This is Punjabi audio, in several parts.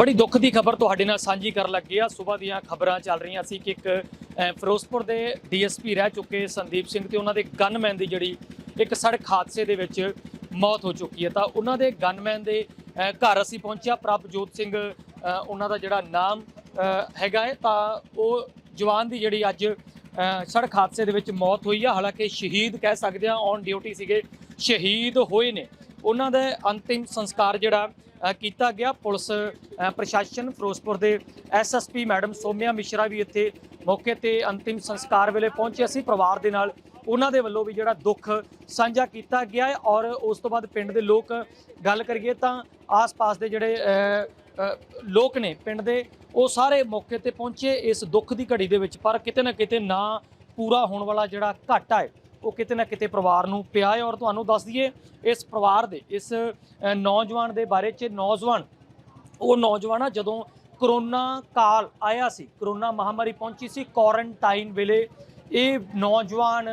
ਬੜੀ ਦੁੱਖ ਦੀ ਖਬਰ ਤੁਹਾਡੇ ਨਾਲ ਸਾਂਝੀ ਕਰਨ ਲੱਗੇ ਆ। ਸਵੇਰ ਦੀਆਂ ਖਬਰਾਂ ਚੱਲ ਰਹੀਆਂ ਸੀ ਕਿ ਇੱਕ ਫਿਰੋਜ਼ਪੁਰ ਦੇ ਡੀਐਸਪੀ ਰਹਿ ਚੁੱਕੇ ਸੰਦੀਪ ਸਿੰਘ ਤੇ ਉਹਨਾਂ ਦੇ ਗਨਮੈਨ ਦੀ ਜਿਹੜੀ ਇੱਕ ਸੜਕ ਹਾਦਸੇ ਦੇ ਵਿੱਚ ਮੌਤ ਹੋ ਚੁੱਕੀ ਹੈ। ਤਾਂ ਉਹਨਾਂ ਦੇ ਗਨਮੈਨ ਦੇ ਘਰ ਅਸੀਂ ਪਹੁੰਚਿਆ। ਪ੍ਰਭਜੋਤ ਸਿੰਘ ਉਹਨਾਂ ਦਾ ਜਿਹੜਾ ਨਾਮ ਹੈਗਾ ਹੈ। ਤਾਂ ਉਹ ਜਵਾਨ ਦੀ ਜਿਹੜੀ ਅੱਜ ਸੜਕ ਹਾਦਸੇ ਦੇ ਵਿੱਚ ਮੌਤ ਹੋਈ ਆ। ਹਾਲਾਂਕਿ ਸ਼ਹੀਦ ਕਹਿ ਸਕਦੇ ਆ ਔਨ ਡਿਊਟੀ ਸੀਗੇ, ਸ਼ਹੀਦ ਹੋਏ ਨੇ। ਉਹਨਾਂ ਦਾ ਅੰਤਿਮ ਸੰਸਕਾਰ ਜਿਹੜਾ ਕੀਤਾ ਗਿਆ। ਪੁਲਿਸ ਪ੍ਰਸ਼ਾਸਨ ਫਿਰੋਜ਼ਪੁਰ ਦੇ ਐਸਐਸਪੀ ਮੈਡਮ ਸੋਮਿਆ ਮਿਸ਼ਰਾ ਵੀ ਇੱਥੇ ਮੌਕੇ ਤੇ ਅੰਤਿਮ ਸੰਸਕਾਰ ਵੇਲੇ ਪਹੁੰਚੇ। ਸੀ ਪਰਿਵਾਰ ਦੇ ਨਾਲ ਉਹਨਾਂ ਦੇ ਵੱਲੋਂ ਵੀ ਜਿਹੜਾ ਦੁੱਖ ਸਾਂਝਾ ਕੀਤਾ ਗਿਆ ਹੈ ਔਰ ਉਸ ਤੋਂ ਬਾਅਦ ਪਿੰਡ ਦੇ ਲੋਕ ਗੱਲ ਕਰੀਏ ਤਾਂ ਆਸ-ਪਾਸ ਦੇ ਜਿਹੜੇ ਲੋਕ ਨੇ ਪਿੰਡ ਦੇ, ਉਹ ਸਾਰੇ ਮੌਕੇ ਤੇ ਪਹੁੰਚੇ ਇਸ ਦੁੱਖ ਦੀ ਘੜੀ ਦੇ ਵਿੱਚ। ਪਰ ਕਿਤੇ ਨਾ ਕਿਤੇ ਨਾ ਪੂਰਾ ਹੋਣ ਵਾਲਾ ਜਿਹੜਾ ਘਾਟਾ ਹੈ ਉਹ ਕਿਤੇ ਨਾ ਕਿਤੇ ਪਰਿਵਾਰ ਨੂੰ ਪਿਆ ਹੈ ਔਰ ਤੁਹਾਨੂੰ ਦੱਸ ਦਈਏ, ਇਸ ਪਰਿਵਾਰ ਦੇ, ਇਸ ਨੌਜਵਾਨ ਦੇ ਬਾਰੇ 'ਚ ਨੌਜਵਾਨ, ਉਹ ਨੌਜਵਾਨ ਆ ਜਦੋਂ ਕਰੋਨਾ ਕਾਲ ਆਇਆ ਸੀ, ਕਰੋਨਾ ਮਹਾਮਾਰੀ ਪਹੁੰਚੀ ਸੀ ਕੁਆਰੰਟਾਈਨ ਵੇਲੇ, ਇਹ ਨੌਜਵਾਨ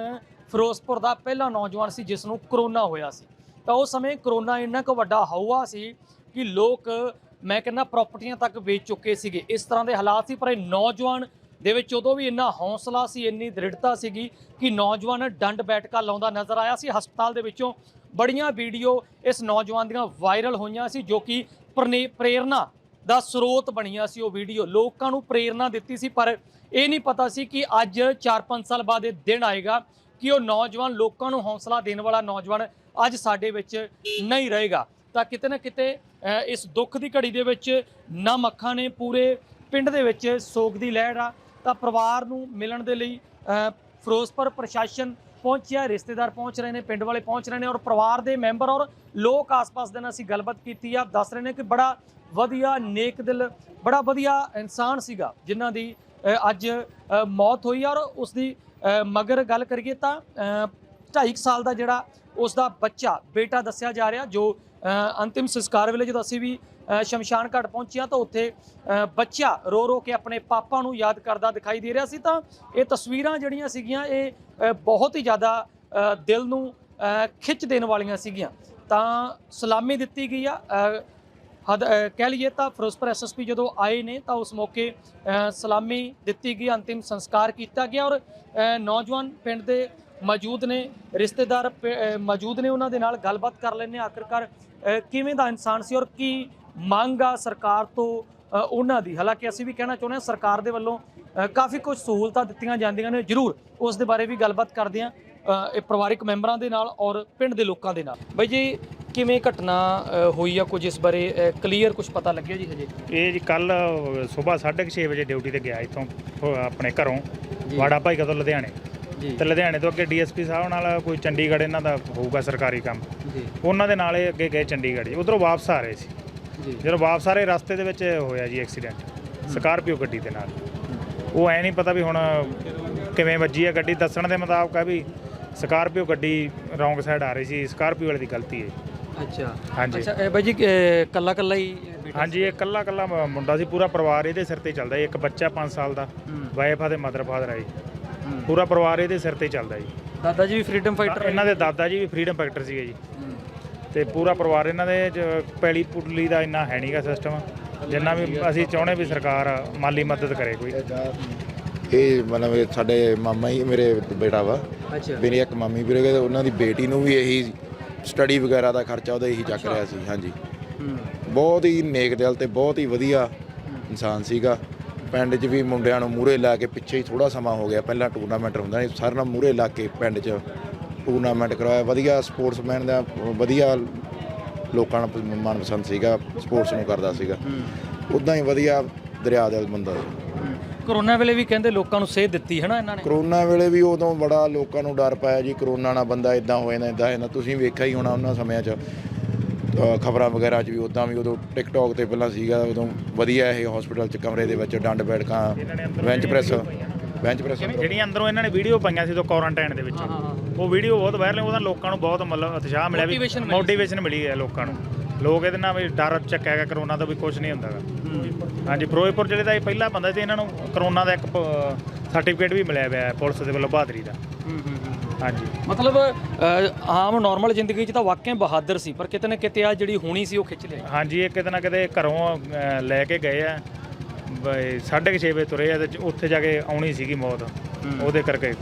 ਫਿਰੋਜ਼ਪੁਰ ਦਾ ਪਹਿਲਾ ਨੌਜਵਾਨ ਸੀ ਜਿਸ ਨੂੰ ਕਰੋਨਾ ਹੋਇਆ ਸੀ। ਤਾਂ ਉਸ ਸਮੇਂ ਕਰੋਨਾ ਇੰਨਾ ਕੁ ਵੱਡਾ ਹਊਆ ਸੀ ਕਿ ਲੋਕ, ਮੈਂ ਕਹਿੰਦਾ ਪ੍ਰਾਪਰਟੀਆਂ ਤੱਕ ਵੇਚ ਚੁੱਕੇ ਸੀਗੇ। ਇਸ ਤਰ੍ਹਾਂ ਦੇ ਹਾਲਾਤ ਸੀ, ਪਰ ਇਹ ਨੌਜਵਾਨ ਦੇ ਵਿੱਚ ਉਦੋਂ ਵੀ ਇੰਨਾ ਹੌਸਲਾ ਸੀ, ਇੰਨੀ ਦ੍ਰਿੜਤਾ ਸੀਗੀ ਕਿ ਨੌਜਵਾਨ ਡੰਡ ਬੈਠਕਾ ਲਾਉਂਦਾ ਨਜ਼ਰ ਆਇਆ ਸੀ। ਹਸਪਤਾਲ ਦੇ ਵਿੱਚੋਂ ਬੜੀਆਂ ਵੀਡੀਓ ਇਸ ਨੌਜਵਾਨ ਦੀਆਂ ਵਾਇਰਲ ਹੋਈਆਂ ਸੀ, ਜੋ ਕਿ ਪ੍ਰਨੇ- ਪ੍ਰੇਰਨਾ ਦਾ ਸਰੋਤ ਬਣੀਆਂ ਸੀ ਉਹ ਵੀਡੀਓ। ਲੋਕਾਂ ਨੂੰ ਪ੍ਰੇਰਨਾ ਦਿੱਤੀ ਸੀ, ਪਰ ਇਹ ਨਹੀਂ ਪਤਾ ਸੀ ਕਿ ਅੱਜ 4-5 ਸਾਲ ਬਾਅਦ ਇਹ ਦਿਨ ਆਏਗਾ ਕਿ ਉਹ ਨੌਜਵਾਨ ਲੋਕਾਂ ਨੂੰ ਹੌਸਲਾ ਦੇਣ ਵਾਲਾ ਨੌਜਵਾਨ ਅੱਜ ਸਾਡੇ ਵਿੱਚ ਨਹੀਂ ਰਹੇਗਾ। ਤਾਂ ਕਿਤੇ ਨਾ ਕਿਤੇ ਇਸ ਦੁੱਖ ਦੀ ਘੜੀ ਦੇ ਵਿੱਚ ਨਮ ਅੱਖਾਂ ਨੇ ਪੂਰੇ ਪਿੰਡ ਦੇ ਵਿੱਚ ਸੋਗ ਦੀ ਲਹਿਰ ਆ। ਤਾਂ ਪਰਿਵਾਰ ਨੂੰ ਮਿਲਣ ਦੇ ਲਈ ਫਿਰੋਜ਼ਪੁਰ ਪ੍ਰਸ਼ਾਸਨ ਪਹੁੰਚਿਆ ਰਿਸ਼ਤੇਦਾਰ ਪਹੁੰਚ ਰਹੇ ਨੇ ਪਿੰਡ ਵਾਲੇ ਪਹੁੰਚ ਰਹੇ ਨੇ ਔਰ ਪਰਿਵਾਰ ਦੇ ਮੈਂਬਰ ਔਰ ਲੋਕ ਆਸ-ਪਾਸ ਦੇ ਨਾਲ ਅਸੀਂ ਗੱਲਬਾਤ ਕੀਤੀ ਆ ਦੱਸ ਰਹੇ ਨੇ ਕਿ ਬੜਾ ਵਧੀਆ ਨੇਕ ਦਿਲ ਬੜਾ ਵਧੀਆ ਇਨਸਾਨ ਸੀਗਾ ਜਿਨ੍ਹਾਂ ਦੀ ਅੱਜ ਮੌਤ ਹੋਈ ਔਰ ਉਸ ਦੀ ਮਗਰ ਗੱਲ ਕਰੀਏ ਤਾਂ ਅ, ਢਾਈ ਕੁ ਸਾਲ ਦਾ ਜਿਹੜਾ ਉਸ ਦਾ ਬੱਚਾ ਬੇਟਾ ਦੱਸਿਆ ਜਾ ਰਿਹਾ ਜੋ ਅੰਤਿਮ ਸੰਸਕਾਰ ਵੇਲੇ ਜਦੋਂ ਅਸੀਂ ਵੀ ਸ਼ਮਸ਼ਾਨ ਘਾਟ ਪਹੁੰਚਿਆ ਤਾਂ ਉੱਥੇ ਬੱਚਾ ਰੋ ਰੋ ਕੇ ਆਪਣੇ ਪਾਪਾ ਨੂੰ ਯਾਦ ਕਰਦਾ ਦਿਖਾਈ ਦੇ ਰਿਹਾ ਸੀ ਤਾਂ ਇਹ ਤਸਵੀਰਾਂ ਜਿਹੜੀਆਂ ਸੀਗੀਆਂ, ਇਹ ਬਹੁਤ ਹੀ ਜ਼ਿਆਦਾ ਦਿਲ ਨੂੰ ਖਿੱਚ ਦੇਣ ਵਾਲੀਆਂ ਸੀਗੀਆਂ। ਤਾਂ ਸਲਾਮੀ ਦਿੱਤੀ ਗਈ ਆ ਹਦ ਕਹਿ ਲਈਏ ਤਾਂ ਫਿਰੋਜ਼ਪੁਰ ਐਸਐਸਪੀ ਜਦੋਂ ਆਏ ਨੇ ਤਾਂ ਉਸ ਮੌਕੇ ਸਲਾਮੀ ਦਿੱਤੀ ਗਈ, ਅੰਤਿਮ ਸੰਸਕਾਰ ਕੀਤਾ ਗਿਆ ਔਰ ਨੌਜਵਾਨ ਪਿੰਡ ਦੇ ਮੌਜੂਦ ਨੇ ਰਿਸ਼ਤੇਦਾਰ ਮੌਜੂਦ ਨੇ ਉਹਨਾਂ ਦੇ ਨਾਲ ਗੱਲਬਾਤ ਕਰ ਹਾਂ। ਆਖਰਕਾਰ ਕਿਵੇਂ ਦਾ ਇਨਸਾਨ ਸੀ ਔਰ ਕੀ ਮੰਗ ਆ ਸਰਕਾਰ ਤੋਂ ਉਹਨਾਂ ਦੀ? ਹਾਲਾਂਕਿ ਅਸੀਂ ਵੀ ਕਹਿਣਾ ਚਾਹੁੰਦੇ ਹਾਂ ਸਰਕਾਰ ਦੇ ਵੱਲੋਂ ਕਾਫੀ ਕੁਝ ਸਹੂਲਤਾਂ ਦਿੱਤੀਆਂ ਜਾਂਦੀਆਂ ਨੇ। ਜ਼ਰੂਰ ਉਸ ਦੇ ਬਾਰੇ ਵੀ ਗੱਲਬਾਤ ਕਰਦੇ ਹਾਂ ਇਹ ਪਰਿਵਾਰਿਕ ਮੈਂਬਰਾਂ ਦੇ ਨਾਲ ਔਰ ਪਿੰਡ ਦੇ ਲੋਕਾਂ ਦੇ ਨਾਲ। ਬਾਈ ਜੀ ਕਿਵੇਂ ਘਟਨਾ ਹੋਈ ਆ ਕੁਝ ਇਸ ਬਾਰੇ ਕਲੀਅਰ ਕੁਝ ਪਤਾ ਲੱਗਿਆ ਜੀ ਹਜੇ? ਇਹ ਜੀ ਕੱਲ ਸਵੇਰ 6:30 ਵਜੇ ਡਿਊਟੀ ਤੇ ਗਿਆ ਇੱਥੋਂ ਆਪਣੇ ਘਰੋਂ ਵਾੜਾ ਭਾਈ ਕਦੋਂ ਲੁਧਿਆਣੇ। ਤੇ ਲੁਧਿਆਣੇ ਤੋਂ ਅੱਗੇ ਡੀਐਸਪੀ ਸਾਹਿਬ ਨਾਲ ਕੋਈ ਚੰਡੀਗੜ੍ਹ ਇਹਨਾਂ ਦਾ ਹੋਊਗਾ ਸਰਕਾਰੀ ਕੰਮ। ਉਹਨਾਂ ਦੇ ਨਾਲ ਇਹ ਅੱਗੇ ਗਏ ਚੰਡੀਗੜ੍ਹ ਜੀ। ਉਧਰੋਂ ਵਾਪਸ ਆ ਰਹੇ ਸੀ। ਜੀ। ਜਦੋਂ ਵਾਪਸ ਆ ਰਹੇ ਰਸਤੇ ਦੇ ਵਿੱਚ ਹੋਇਆ ਜੀ ਐਕਸੀਡੈਂਟ। ਸਕਾਰਪੀਓ ਗੱਡੀ ਦੇ ਨਾਲ। ਉਹ ਐ ਨਹੀਂ ਪਤਾ ਵੀ ਹੁਣ ਕਿਵੇਂ ਵੱਜੀ ਆ ਗੱਡੀ। ਦੱਸਣ ਦੇ ਮੁਤਾਬਕ ਆ ਵੀ ਸਕਾਰਪੀਓ ਗੱਡੀ ਰੌਂਗ ਸਾਈਡ ਆ ਰਹੀ ਸੀ। ਸਕਾਰਪੀਓ ਵਾਲੇ ਦੀ ਗਲਤੀ ਹੈ ਅੱਛਾ। ਹਾਂਜੀ। ਅੱਛਾ ਇਹ ਬਾਈ ਜੀ ਕੱਲਾ ਕੱਲਾ ਹੀ ਹਾਂਜੀ ਇਹ ਕੱਲਾ ਕੱਲਾ ਮੁੰਡਾ ਸੀ। ਪੂਰਾ ਪਰਿਵਾਰ ਇਹਦੇ ਸਿਰ ਤੇ ਚੱਲਦਾ। ਇੱਕ ਬੱਚਾ 5 ਸਾਲ ਦਾ। ਵਾਈਫ ਆ ਤੇ ਮਦਰ ਫਾਦਰ ਆ ਜੀ। ਪੂਰਾ ਪਰਿਵਾਰ ਇਹਦੇ ਸਿਰ ਤੇ ਚੱਲਦਾ ਜੀ। ਦਾਦਾ ਜੀ ਵੀ ਫਰੀडम ਫਾਈਟਰ ਇਹਨਾਂ ਦੇ ਦਾਦਾ ਜੀ ਵੀ ਫਰੀडम ਫਾਈਟਰ ਸੀਗੇ ਜੀ। ਤੇ ਪੂਰਾ ਪਰਿਵਾਰ ਇਹਨਾਂ ਦੇ ਪੈਲੀ ਪੁੱਲੀ ਦਾ ਇੰਨਾ ਹੈ ਨਹੀਂਗਾ ਸਿਸਟਮ ਜਿੰਨਾ ਵੀ ਅਸੀਂ ਚਾਹੁੰਦੇ ਵੀ ਸਰਕਾਰ ਮਾਲੀ ਮਦਦ ਕਰੇ ਕੋਈ। ਇਹ ਮਤਲਬ ਇਹ ਸਾਡੇ ਮਾਮਾ ਹੀ ਮੇਰੇ ਬੇਟਾ ਵਾ। ਅੱਛਾ। ਮੇਰੇ ਇੱਕ ਮਾਮੀ ਵੀਰੇ ਗਏ ਉਹਨਾਂ ਦੀ ਬੇਟੀ ਨੂੰ ਵੀ ਇਹੀ ਸਟੱਡੀ ਵਗੈਰਾ ਦਾ ਖਰਚਾ ਉਹਦਾ ਇਹੀ ਚੱਕ ਰਿਹਾ ਸੀ ਹਾਂਜੀ। ਬਹੁਤ ਹੀ ਨੇਕ ਦਿਲ ਤੇ ਬਹੁਤ ਹੀ ਵਧੀਆ ਇਨਸਾਨ ਸੀਗਾ। ਪਿੰਡ 'ਚ ਵੀ ਮੁੰਡਿਆਂ ਨੂੰ ਮੂਹਰੇ ਲਾ ਕੇ ਪਿੱਛੇ ਹੀ ਥੋੜਾ ਸਮਾਂ ਹੋ ਗਿਆ। ਪਹਿਲਾਂ ਟੂਰਨਾਮੈਂਟ ਹੁੰਦਾ ਸੀ ਸਾਰਿਆਂ ਨੂੰ ਮੂਹਰੇ ਲਾ ਕੇ ਪਿੰਡ 'ਚ ਟੂਰਨਾਮੈਂਟ ਕਰਵਾਇਆ ਵਧੀਆ ਸਪੋਰਟਸਮੈਨ ਦਾ ਵਧੀਆ ਲੋਕਾਂ ਨੂੰ ਮਨਪਸੰਦ ਸੀਗਾ ਸਪੋਰਟਸ ਨੂੰ ਕਰਦਾ ਸੀਗਾ। ਉਦਾਂ ਹੀ ਵਧੀਆ ਦਰਿਆ ਦਿਲ ਬੰਦਾ ਸੀ। ਕਰੋਨਾ ਵੇਲੇ ਵੀ ਕਹਿੰਦੇ ਲੋਕਾਂ ਨੂੰ ਸੇਧ ਦਿੱਤੀ ਹੈ ਨਾ ਇਹਨਾਂ ਨੇ? ਕਰੋਨਾ ਵੇਲੇ ਵੀ ਉਦੋਂ ਬੜਾ ਲੋਕਾਂ ਨੂੰ ਡਰ ਪਾਇਆ ਜੀ ਕਰੋਨਾ ਨਾਲ ਬੰਦਾ ਇਦਾਂ ਹੋ ਜਾਂਦਾ ਇਦਾਂ ਜਾਂਦਾ। ਤੁਸੀਂ ਵੇਖਿਆ ਹੀ ਹੋਣਾ ਉਹਨਾਂ ਸਮਿਆਂ 'ਚ। ਖਬਰਾਂ ਵਗੈਰਾ 'ਚ ਵੀ ਉਦਾਂ ਵੀ ਉਦੋਂ ਟਿਕਟੌਕ ਤੇ ਪਹਿਲਾਂ ਸੀਗਾ ਉਦੋਂ ਵਧੀਆ ਇਹ ਹਸਪੀਟਲ 'ਚ ਕਮਰੇ ਦੇ ਵਿੱਚ ਡੰਡ ਬੈਠਕਾਂ ਬੈਂਚ ਪ੍ਰੈਸ ਬੈਂਚ ਪ੍ਰੈਸ ਜਿਹੜੀਆਂ ਅੰਦਰੋਂ ਇਹਨਾਂ ਨੇ ਵੀਡੀਓ ਪਾਈਆਂ ਸੀ ਤੋਂ ਕੁਆਰੰਟਾਈਨ ਦੇ ਵਿੱਚ? ਉਹ ਵੀਡੀਓ ਬਹੁਤ ਵਾਇਰਲ ਉਹਦਾ ਲੋਕਾਂ ਨੂੰ ਬਹੁਤ ਮਤਲਬ ਉਤਸ਼ਾਹ ਮਿਲਿਆ ਵੀ। ਮੋਟੀਵੇਸ਼ਨ ਮਿਲੀ ਹੈ ਲੋਕਾਂ ਨੂੰ। ਲੋਕ ਇਹਦੇ ਨਾਲ ਵੀ ਡਰ ਚੱਕਿਆ ਗਿਆ ਕਰੋਨਾ ਤੋਂ ਵੀ ਕੁਝ ਨਹੀਂ ਹੁੰਦਾਗਾ ਹਾਂਜੀ ਫਿਰੋਜ਼ਪੁਰ ਜਿਹੜੇ ਦਾ ਇਹ ਪਹਿਲਾ ਬੰਦਾ ਸੀ ਇਹਨਾਂ ਨੂੰ ਕਰੋਨਾ ਦਾ ਇੱਕ ਸਰਟੀਫਿਕੇਟ ਵੀ ਮਿਲਿਆ ਹੋਇਆ ਹੈ ਪੁਲਿਸ ਦੇ ਵੱਲੋਂ ਬਹਾਦਰੀ ਦਾ। ਹਾਂਜੀ। ਮਤਲਬ ਅ, ਆਮ ਨਾਰਮਲ ਜ਼ਿੰਦਗੀ 'ਚ ਤਾਂ ਵਾਕਿਆ ਬਹਾਦਰ ਸੀ ਪਰ ਕਿਤੇ ਨਾ ਕਿਤੇ ਆ ਜਿਹੜੀ ਹੋਣੀ ਸੀ ਉਹ ਖਿੱਚ ਲਿਆ। ਹਾਂਜੀ ਇਹ ਕਿਤੇ ਨਾ ਕਿਤੇ ਘਰੋਂ ਲੈ ਕੇ ਗਏ ਆ। ਬਈ 6:30 ਵਜੇ ਤੁਰੇ ਆ ਤੇ ਉੱਥੇ ਜਾ ਕੇ ਆਉਣੀ ਸੀਗੀ ਮੌਤ। ਉਹਦੇ ਕਰਕੇ।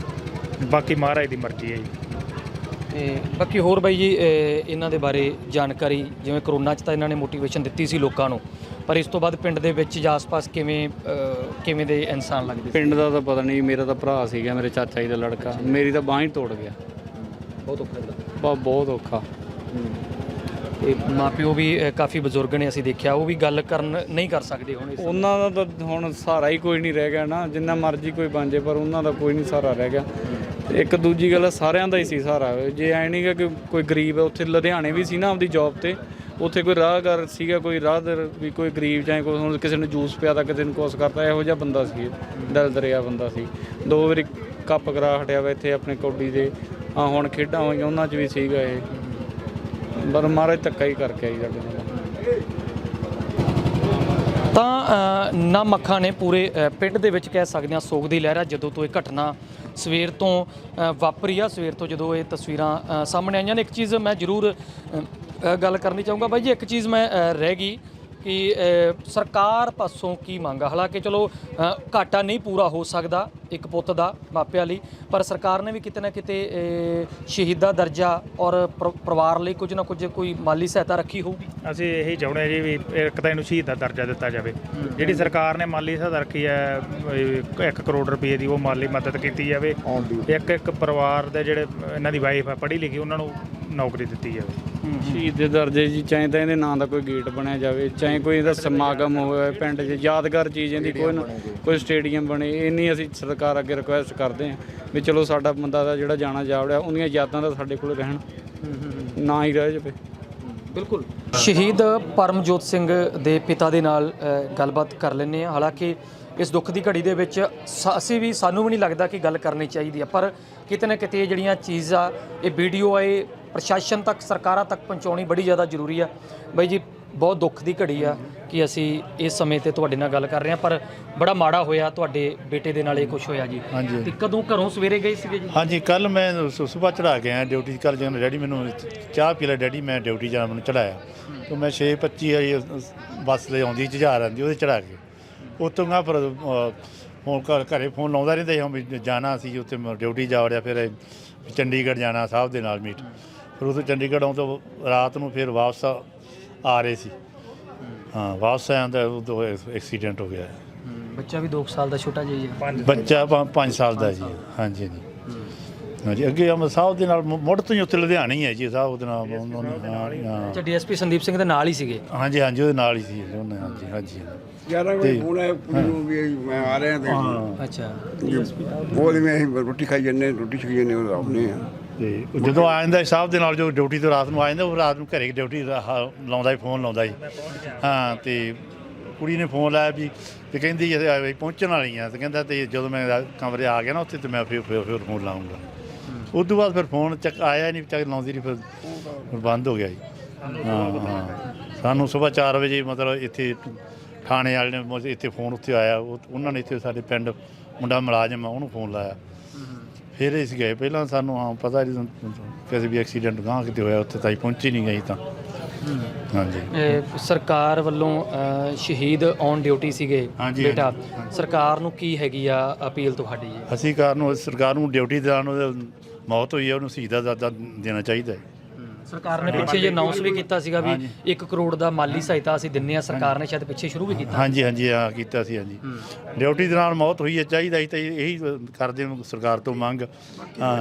ਬਾਕੀ ਮਹਾਰਾਜ ਦੀ ਮਰਜ਼ੀ ਹੈ ਜੀ। ਤੇ ਬਾਕੀ ਹੋਰ ਬਾਈ ਜੀ ਅ, ਇਹਨਾਂ ਦੇ ਬਾਰੇ ਜਾਣਕਾਰੀ ਜਿਵੇਂ ਕਰੋਨਾ 'ਚ ਤਾਂ ਇਹਨਾਂ ਨੇ ਮੋਟੀਵੇਸ਼ਨ ਦਿੱਤੀ ਸੀ ਲੋਕਾਂ ਨੂੰ। ਪਰ ਇਸ ਤੋਂ ਬਾਅਦ ਪਿੰਡ ਦੇ ਵਿੱਚ ਜਾਂ ਆਸ-ਪਾਸ ਕਿਵੇਂ ਅ, ਕਿਵੇਂ ਦੇ ਇਨਸਾਨ ਲੱਗਦੇ ਸੀ ਪਿੰਡ ਦਾ ਤਾਂ ਪਤਾ ਨਹੀਂ ਮੇਰਾ ਤਾਂ ਭਰਾ ਸੀਗਾ ਮੇਰੇ ਚਾਚਾ ਜੀ ਦਾ ਲੜਕਾ। ਮੇਰੀ ਤਾਂ ਬਾਂਹ ਹੀ ਤੋੜ ਗਿਆ। ਬਹੁਤ ਔਖਾ ਲੱਗਦਾ। ਬਾ ਬਹੁਤ ਔਖਾ। ਤੇ ਮਾਪਿਓ ਵੀ ਅ, ਕਾਫੀ ਬਜ਼ੁਰਗ ਨੇ ਅਸੀਂ ਦੇਖਿਆ ਉਹ ਵੀ ਗੱਲ ਕਰਨ ਨਹੀਂ ਕਰ ਸਕਦੇ ਹੁਣ ਇਸ ਉਹਨਾਂ ਦਾ ਤਾਂ ਹੁਣ ਸਹਾਰਾ ਹੀ ਕੋਈ ਨਹੀਂ ਰਹਿ ਗਿਆ ਨਾ। ਜਿੰਨਾ ਮਰਜ਼ੀ ਕੋਈ ਬਣ ਜੇ ਪਰ ਉਹਨਾਂ ਦਾ ਕੋਈ ਨਹੀਂ ਸਹਾਰਾ ਰਹਿ ਗਿਆ। ਤੇ ਇੱਕ ਦੂਜੀ ਗੱਲ ਸਾਰਿਆਂ ਦਾ ਹੀ ਸੀ ਸਹਾਰਾ। ਜੇ ਐ ਨਹੀਂਗਾ ਕਿ ਕੋਈ ਗਰੀਬ ਹੈ ਉੱਥੇ ਲੁਧਿਆਣੇ ਵੀ ਸੀ ਨਾ ਆਪਦੀ ਜੌਬ ਤੇ ਉੱਥੇ ਕੋਈ ਰਾਹਗਰ ਸੀਗਾ ਕੋਈ ਰਾਹਦਰ ਵੀ ਕੋਈ ਗਰੀਬ ਜਾਂ ਕੋਈ ਹੁਣ ਕਿਸੇ ਨੂੰ ਜੂਸ ਪਿਆਦਾ ਕਿਸੇ ਨੂੰ ਕੁਛ ਕਰਤਾ ਇਹੋ ਜਿਹਾ ਬੰਦਾ ਸੀ ਇਹ। ਦਿਲ ਦਰਿਆ ਬੰਦਾ ਸੀ। ਦੋ ਵਾਰੀ ਕੱਪ ਕਰਾ ਹਟਿਆ ਵਾ ਇੱਥੇ ਆਪਣੇ ਕੌਡੀ ਦੇ। ਆ ਹੁਣ ਖੇਡਾਂ ਹੋਈਆਂ ਉਹਨਾਂ 'ਚ ਵੀ ਸੀਗਾ ਇਹ। ਪਰ ਮਹਾਰਾਜ ਧੱਕਾ ਹੀ ਕਰਕੇ ਆਈ ਸਾਡੇ ਨਾਲ। ਤਾਂ ਅ, ਨਮ ਨੇ ਪੂਰੇ ਪਿੰਡ ਦੇ ਵਿੱਚ ਕਹਿ ਸਕਦੇ ਹਾਂ ਸੋਗ ਦੀ ਲਹਿਰਾ ਜਦੋਂ ਤੋਂ ਇਹ ਘਟਨਾ ਸਵੇਰ ਤੋਂ ਵਾਪਰੀ ਆ ਸਵੇਰ ਤੋਂ ਜਦੋਂ ਇਹ ਤਸਵੀਰਾਂ ਸਾਹਮਣੇ ਆਈਆਂ ਨੇ। ਇੱਕ ਚੀਜ਼ ਮੈਂ ਜ਼ਰੂਰ ਗੱਲ ਕਰਨੀ ਚਾਹੂੰਗਾ ਬਾਈ ਜੀ ਇੱਕ ਚੀਜ਼ ਮੈਂ ਰਹਿ ਗਈ ਕਿ ਸਰਕਾਰ ਪਾਸੋਂ ਕੀ ਮੰਗ ਆ? ਹਾਲਾਂਕਿ ਚਲੋ ਘਾਟਾ ਨਹੀਂ ਪੂਰਾ ਹੋ ਸਕਦਾ ਇੱਕ ਪੁੱਤ ਦਾ ਮਾਪਿਆਂ ਲਈ ਪਰ ਸਰਕਾਰ ਨੇ ਵੀ ਕਿਤੇ ਨਾ ਕਿਤੇ ਸ਼ਹੀਦਾ ਦਰਜਾ ਔਰ ਪਰ- ਪਰਿਵਾਰ ਲਈ ਕੁਝ ਨਾ ਕੁਝ ਕੋਈ ਮਾਲੀ ਸਹਾਇਤਾ ਰੱਖੀ ਹੋਊਗੀ। ਅਸੀਂ ਇਹੀ ਚਾਹੁੰਦੇ ਹਾਂ ਜੀ ਵੀ ਇੱਕ ਤਾਂ ਇਹਨੂੰ ਸ਼ਹੀਦ ਦਾ ਦਰਜਾ ਦਿੱਤਾ ਜਾਵੇ। ਜਿਹੜੀ ਸਰਕਾਰ ਨੇ ਮਾਲੀ ਸਹਾਇਤਾ ਰੱਖੀ ਹੈ 1 ਕਰੋੜ ਰੁਪਏ ਦੀ ਉਹ ਮਾਲੀ ਮਦਦ ਕੀਤੀ ਜਾਵੇ। ਇੱਕ ਇੱਕ ਪਰਿਵਾਰ ਦੇ ਜਿਹੜੇ ਇਹਨਾਂ ਦੀ ਵਾਈਫ ਹੈ ਪੜ੍ਹੀ ਲਿਖੀ ਉਹਨਾਂ ਨੂੰ ਨੌਕਰੀ ਦਿੱਤੀ ਜਾਵੇ। ਸ਼ਹੀਦ ਦੇ ਦਰਜੇ ਜੀ ਚਾਹੇ ਤਾਂ ਇਹਦੇ ਨਾਂ ਦਾ ਕੋਈ ਗੇਟ ਬਣਿਆ ਜਾਵੇ ਚਾਹੇ ਕੋਈ ਇਹਦਾ ਸਮਾਗਮ ਹੋਵੇ ਪਿੰਡ 'ਚ ਯਾਦਗਾਰ ਚੀਜ਼ ਇਹਦੀ ਕੋਈ ਨਾ ਕੋਈ ਸਟੇਡੀਅਮ ਬਣੇ ਇੰਨੀ ਅਸੀਂ ਸਰਕਾਰ ਅੱਗੇ ਰਿਕੁਐਸਟ ਕਰਦੇ ਹਾਂ ਵੀ ਚਲੋ ਸਾਡਾ ਬੰਦਾ ਦਾ ਜਿਹੜਾ ਜਾਣਾ ਜਾਵੜਿਆ ਉਹਦੀਆਂ ਯਾਦਾਂ ਤਾਂ ਸਾਡੇ ਕੋਲ ਰਹਿਣ। ਨਾ ਹੀ ਰਹਿ ਜਾਵੇ। ਬਿਲਕੁਲ। ਸ਼ਹੀਦ ਪਰਮਜੋਤ ਸਿੰਘ ਦੇ ਪਿਤਾ ਦੇ ਨਾਲ ਅ, ਗੱਲਬਾਤ ਕਰ ਲੈਂਦੇ ਹਾਂ। ਹਾਲਾਂਕਿ ਇਸ ਦੁੱਖ ਦੀ ਘੜੀ ਦੇ ਵਿੱਚ ਸ- ਅਸੀਂ ਵੀ ਸਾਨੂੰ ਵੀ ਨਹੀਂ ਲੱਗਦਾ ਕਿ ਗੱਲ ਕਰਨੀ ਚਾਹੀਦੀ ਹੈ ਪਰ ਕਿਤੇ ਨਾ ਕਿਤੇ ਇਹ ਜਿਹੜੀਆਂ ਚੀਜ਼ਾਂ ਇਹ ਵੀਡੀਓ ਆ ਇਹ ਪ੍ਰਸ਼ਾਸਨ ਤੱਕ ਸਰਕਾਰਾਂ ਤੱਕ ਪਹੁੰਚਾਉਣੀ ਬੜੀ ਜ਼ਿਆਦਾ ਜ਼ਰੂਰੀ ਆ। ਬਾਈ ਜੀ ਬਹੁਤ ਦੁੱਖ ਦੀ ਘੜੀ ਆ ਕਿ ਅਸੀਂ ਇਸ ਸਮੇਂ ਤੇ ਤੁਹਾਡੇ ਨਾਲ ਗੱਲ ਕਰ ਰਹੇ ਹਾਂ ਪਰ ਬੜਾ ਮਾੜਾ ਹੋਇਆ ਤੁਹਾਡੇ ਬੇਟੇ ਦੇ ਨਾਲ ਇਹ ਕੁਝ ਹੋਇਆ ਜੀ। ਹਾਂਜੀ। ਤੇ ਕਦੋਂ ਘਰੋਂ ਸਵੇਰੇ ਗਏ ਸੀਗੇ ਜੀ? ਹਾਂਜੀ ਕੱਲ ਮੈਂ ਸਵੇਰ ਚੜਾ ਕੇ ਆਇਆ ਡਿਊਟੀ ਕੱਲ ਜਦੋਂ ਡੈਡੀ ਮੈਨੂੰ ਚਾਹ ਪੀ ਲੈ ਡੈਡੀ ਮੈਂ ਡਿਊਟੀ ਜਾਣਾ ਮੈਨੂੰ ਚੜਾਇਆ ਤੇ ਮੈਂ 6:25 ਵਾਲੀ ਬੱਸ ਲੈ ਆਉਂਦੀ ਜਹਾਰ ਆਉਂਦੀ ਉਹਦੇ ਚੜਾ ਕੇ। ਉੱਥੋਂ ਗਾ ਫਿਰ ਫੋਨ ਘਰ ਘਰੇ ਫੋਨ ਲਾਉਂਦਾ ਰਹਿੰਦਾ ਸੀ ਵੀ ਜਾਣਾ ਸੀ ਉੱਥੇ ਮੈਂ ਡਿਊਟੀ ਜਾ ਵੜਿਆ ਫਿਰ ਚੰਡੀਗੜ੍ਹ ਜਾਣਾ ਸਾਹਿਬ ਦੇ ਨਾਲ ਮੀਟ ਫਿਰ ਉੱਥੋਂ ਚੰਡੀਗੜ੍ਹ ਆਉਂ ਤੋਂ ਰਾਤ ਨੂੰ ਫਿਰ ਵਾਪਸ ਆ ਰਹੇ ਸੀ। ਹਾਂ ਵਾਪਸ ਆਇਆ ਤਾਂ ਉਦੋਂ ਐਕਸੀਡੈਂਟ ਹੋ ਗਿਆ। ਬੱਚਾ ਵੀ 2 ਸਾਲ ਦਾ ਛੋਟਾ ਜਿਹਾ ਹੀ ਆ। ਬੱਚਾ 5 ਸਾਲ ਦਾ ਜੀ। ਹਾਂਜੀ ਜੀ ਹਾਂਜੀ ਅੱਗੇ ਅਮਰ ਸਾਹਿਬ ਦੇ ਨਾਲ ਮੁ- ਮੁੱਢ ਤੋਂ ਹੀ ਉੱਥੇ ਲੁਧਿਆਣਾ ਹੀ ਹੈ ਜੀ ਸਾਹਿਬ ਉਹਦੇ ਨਾਲ ਉਹਨਾਂ ਨੇ- ਹਾਂ, ਹਾਂ। ਅੱਛਾ ਡੀਐਸਪੀ ਸੰਦੀਪ ਸਿੰਘ ਦੇ ਨਾਲ ਹੀ ਸੀਗੇ? ਹਾਂਜੀ ਹਾਂਜੀ ਉਹਦੇ ਨਾਲ ਹੀ ਸੀ ਉਹਨੇ ਹਾਂਜੀ ਹਾਂਜੀ। ਗਿਆਰਾਂ ਵਜੇ ਫੋਨ ਆਇਆ ਕੁੜੀ ਨੂੰ ਵੀ ਮੈਂ ਆ ਰਿਹਾ ਤੇ ਅੱਛਾ। ਉਹਦੇ ਮੈਂ ਰੋਟੀ ਖਾਈ ਜੰਨੇ ਰੋਟੀ ਛਕੀ ਜੰਨੇ ਉਹ ਆਉਨੇ ਆ। ਤੇ ਉਹ ਜਦੋਂ ਆ ਜਾਂਦਾ ਸੀ ਸਾਹਿਬ ਦੇ ਨਾਲ ਜੋ ਡਿਊਟੀ ਤੋਂ ਰਾਤ ਨੂੰ ਆ ਜਾਂਦਾ ਉਹ ਰਾਤ ਨੂੰ ਘਰੇ ਡਿਊਟੀ ਹਾ- ਲਾਉਂਦਾ ਹੀ ਫੋਨ ਲਾਉਂਦਾ ਸੀ। ਹਾਂ ਤੇ ਕੁੜੀ ਨੇ ਫੋਨ ਲਾਇਆ ਵੀ ਤੇ ਕਹਿੰਦੀ ਅਸੀਂ ਆ ਵੀ ਪਹੁੰਚਣ ਵਾਲੀ ਆ ਤੇ ਕਹਿੰਦਾ ਤੇ ਜਦੋਂ ਮੈਂ ਕਮਰੇ ਆ ਗਿਆ ਨਾ ਉੱਥੇ ਤੇ ਮੈਂ ਫਿਰ ਫਿਰ ਫਿਰ ਫੋਨ ਲਾਉਂਗਾ ਉਸ ਤੋਂ ਬਾਅਦ ਫਿਰ ਫੋਨ ਚੱਕ ਆਇਆ ਨਹੀਂ ਚੱਕ ਲਾਉਂਦੀ ਨਹੀਂ ਫਿਰ ਬੰਦ ਹੋ ਗਿਆ ਜੀ। ਹਾਂ ਹਾਂ ਸਾਨੂੰ ਸਵੇਰ 4 ਵਜੇ ਮਤਲਬ ਇੱਥੇ ਥਾਣੇ ਵਾਲੇ ਨੇ ਇੱਥੇ ਫੋਨ ਉੱਥੇ ਆਇਆ ਉਹ- ਉਹਨਾਂ ਨੇ ਇੱਥੇ ਸਾਡੇ ਪਿੰਡ ਮੁੰਡਾ ਮੁਲਾਜ਼ਮ ਆ ਉਹਨੂੰ ਫੋਨ ਲਾਇਆ। ਫਿਰ ਅਸੀਂ ਗਏ। ਪਹਿਲਾਂ ਸਾਨੂੰ ਹਾਂ ਪਤਾ ਨਹੀਂ ਕਿਸੇ ਵੀ ਐਕਸੀਡੈਂਟ ਗਾਂ ਕਿਤੇ ਹੋਇਆ ਉੱਥੇ ਤਾਂ ਅਸੀਂ ਪਹੁੰਚੀ ਨਹੀਂ ਗਈ ਤਾਂ। ਹਾਂਜੀ। ਇਹ ਸਰਕਾਰ ਵੱਲੋਂ ਅ, ਸ਼ਹੀਦ ਔਨ ਡਿਊਟੀ ਸੀਗੇ ਹਾਂਜੀ, ਬੇਟਾ। ਸਰਕਾਰ ਨੂੰ ਕੀ ਹੈਗੀ ਆ ਅਪੀਲ ਤੁਹਾਡੀ ਅਸੀਂ ਕਾਰ ਨੂੰ ਸਰਕਾਰ ਨੂੰ ਡਿਊਟੀ ਦੌਰਾਨ ਉਹਦੇ ਮੌਤ ਹੋਈ ਹੈ ਉਹਨੂੰ ਸ਼ਹੀਦਾ ਦਾ ਦਾ ਦੇਣਾ ਚਾਹੀਦਾ ਹੈ। ਸਰਕਾਰ ਨੇ ਪਿੱਛੇ ਜੇ ਅਨਾਉਂਸ ਵੀ ਕੀਤਾ ਸੀਗਾ ਵੀ 1 ਕਰੋੜ ਦਾ ਮਾਲੀ ਸਹਾਇਤਾ ਅਸੀਂ ਦਿੰਨੇ ਆ ਸਰਕਾਰ ਨੇ ਸ਼ਾਇਦ ਪਿੱਛੇ ਸ਼ੁਰੂ ਵੀ ਕੀਤਾ। ਹਾਂਜੀ ਹਾਂਜੀ ਆ ਕੀਤਾ ਸੀ ਹਾਂਜੀ। ਡਿਊਟੀ ਦੌਰਾਨ ਮੌਤ ਹੋਈ ਹੈ ਚਾਹੀਦਾ ਸੀ ਤਾਂ ਇਹੀ ਕਰਦੇ ਹਾਂ ਸਰਕਾਰ ਤੋਂ ਮੰਗ। ਹਾਂ।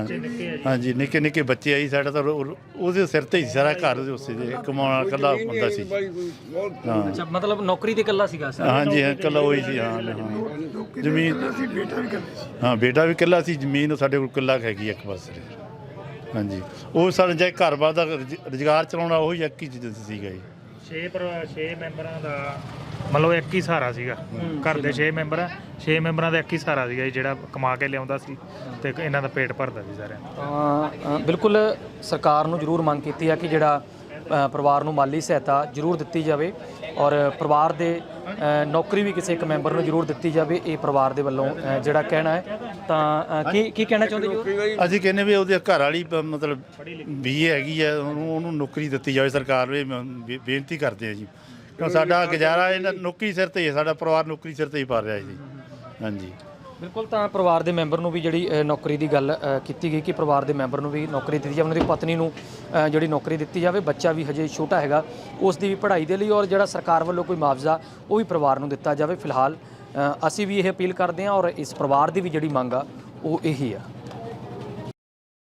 ਹਾਂਜੀ ਨਿੱਕੇ ਨਿੱਕੇ ਬੱਚੇ ਆਈ ਸਾਡਾ ਤਾਂ ਉਹ- ਉਹਦੇ ਸਿਰ ਤੇ ਹੀ ਸਾਰਾ ਘਰ ਦੇ ਉਸੇ ਦੇ ਕਮਾਉਣ ਵਾਲਾ ਇਕੱਲਾ ਬੰਦਾ ਸੀ। ਹਾਂ ਅੱਛਾ ਮਤਲਬ ਨੌਕਰੀ ਤੇ ਇਕੱਲਾ ਸੀਗਾ ਸਰ ਹਾਂਜੀ ਹਾਂ ਇਕੱਲਾ ਹੋਈ ਸੀ ਹਾਂ ਹਾਂ। ਜ਼ਮੀਨ ਹਾਂ ਬੇਟਾ ਵੀ ਇਕੱਲਾ ਸੀ ਜ਼ਮੀਨ ਸਾਡੇ ਕੋਲ ਇਕੱਲਾ ਹੈਗੀ ਇੱਕ ਪਾਸੇ। ਹਾਂਜੀ। ਉਹ ਸਾਡੇ ਜੇ ਘਰ-ਬਾਰ ਦਾ ਰੁਜ਼- ਰੁਜ਼ਗਾਰ ਚਲਾਉਣਾ ਉਹੀ ਇੱਕ ਹੀ ਚੀਜ਼ ਸੀਗਾ ਜੀ। 6 ਪਰ 6 ਮੈਂਬਰਾਂ ਦਾ ਮਤਲਬ ਇੱਕ ਹੀ ਸਹਾਰਾ ਸੀਗਾ। ਘਰ ਦੇ 6 ਮੈਂਬਰ ਆ 6 ਮੈਂਬਰਾਂ ਦਾ ਇੱਕ ਹੀ ਸਹਾਰਾ ਸੀਗਾ ਜੀ, ਜਿਹੜਾ ਕਮਾ ਕੇ ਲਿਆਉਂਦਾ ਸੀ ਤੇ ਇਹਨਾਂ ਦਾ ਪੇਟ ਭਰਦਾ ਸੀ ਸਾਰਿਆਂ ਦਾ। ਤਾਂ, ਅ, ਬਿਲਕੁਲ ਸਰਕਾਰ ਨੂੰ ਜ਼ਰੂਰ ਮੰਗ ਕੀਤੀ ਆ ਕਿ ਜਿਹੜਾ ਅ, ਪਰਿਵਾਰ ਨੂੰ ਮਾਲੀ ਸਹਾਇਤਾ ਜ਼ਰੂਰ ਦਿੱਤੀ ਜਾਵੇ। ਔਰ ਪਰਿਵਾਰ ਦੇ ਨੌਕਰੀ ਵੀ ਕਿਸੇ ਇੱਕ ਮੈਂਬਰ ਨੂੰ ਜ਼ਰੂਰ ਦਿੱਤੀ ਜਾਵੇ, ਇਹ ਪਰਿਵਾਰ ਦੇ ਵੱਲੋਂ ਜਿਹੜਾ ਕਹਿਣਾ ਹੈ। ਤਾਂ ਕੀ ਕੀ ਕਹਿਣਾ ਚਾਹੁੰਦੇ ਜੀ ਅਸੀਂ ਕਹਿੰਦੇ ਵੀ ਉਹਦੇ ਘਰ ਵਾਲੀ ਮਤਲਬ ਬੀਏ ਹੈਗੀ ਹੈ ਉਹਨੂੰ ਉਹਨੂੰ ਨੌਕਰੀ ਦਿੱਤੀ ਜਾਵੇ, ਸਰਕਾਰ ਵੀ ਬੇਨਤੀ ਕਰਦੇ ਆ ਜੀ। ਕਿਉਂ ਸਾਡਾ ਗੁਜ਼ਾਰਾ ਇਹਨਾਂ ਨੌਕਰੀ ਸਿਰ ਤੇ ਹੀ ਹੈ, ਸਾਡਾ ਪਰਿਵਾਰ ਨੌਕਰੀ ਸਿਰ ਤੇ ਹੀ ਪਾਲ ਰਿਹਾ ਜੀ। ਹਾਂਜੀ। ਬਿਲਕੁਲ ਤਾਂ ਪਰਿਵਾਰ ਦੇ ਮੈਂਬਰ ਨੂੰ ਵੀ ਜਿਹੜੀ ਨੌਕਰੀ ਦੀ ਗੱਲ ਕੀਤੀ ਗਈ ਕਿ ਪਰਿਵਾਰ ਦੇ ਮੈਂਬਰ ਨੂੰ ਵੀ ਨੌਕਰੀ ਦਿੱਤੀ ਜਾਵੇ, ਉਹਨਾਂ ਦੀ ਪਤਨੀ ਨੂੰ ਜਿਹੜੀ ਨੌਕਰੀ ਦਿੱਤੀ ਜਾਵੇ, ਬੱਚਾ ਵੀ ਹਜੇ ਛੋਟਾ ਹੈਗਾ, ਉਸ ਦੀ ਵੀ ਪੜ੍ਹਾਈ ਦੇ ਲਈ ਔਰ ਜਿਹੜਾ ਸਰਕਾਰ ਵੱਲੋਂ ਕੋਈ ਮੁਆਵਜ਼ਾ, ਉਹ ਵੀ ਪਰਿਵਾਰ ਨੂੰ ਦਿੱਤਾ ਜਾਵੇ ਫਿਲਹਾਲ। ਅਸੀਂ ਵੀ ਇਹ ਅਪੀਲ ਕਰਦੇ ਹਾਂ ਔਰ ਇਸ ਪਰਿਵਾਰ ਦੀ ਵੀ ਜਿਹੜੀ ਮੰਗ ਆ, ਉਹ ਇਹੀ ਆ।